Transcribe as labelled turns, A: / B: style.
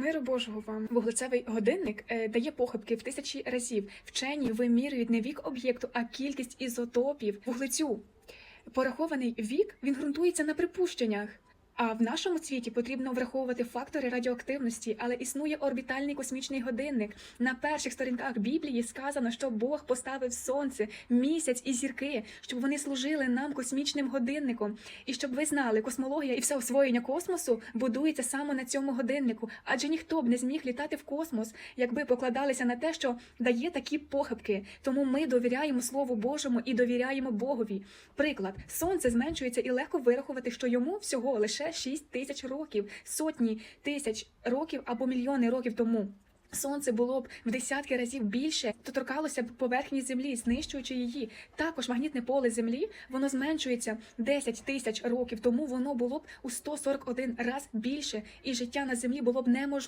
A: Миру Божого вам вуглецевий годинник е, дає похибки в тисячі разів. Вчені вимірюють не вік об'єкту, а кількість ізотопів вуглецю. Порахований вік він ґрунтується на припущеннях. А в нашому світі потрібно враховувати фактори радіоактивності, але існує орбітальний космічний годинник. На перших сторінках Біблії сказано, що Бог поставив сонце, місяць і зірки, щоб вони служили нам космічним годинником. І щоб ви знали, космологія і все освоєння космосу будується саме на цьому годиннику, адже ніхто б не зміг літати в космос, якби покладалися на те, що дає такі похибки. Тому ми довіряємо Слову Божому і довіряємо Богові. Приклад, сонце зменшується і легко вирахувати, що йому всього лише 6 тисяч років, сотні тисяч років або мільйони років тому. Сонце було б в десятки разів більше, то торкалося б поверхні землі, знищуючи її. Також магнітне поле землі воно зменшується 10 тисяч років тому. Воно було б у 141 раз більше, і життя на землі було б неможливо.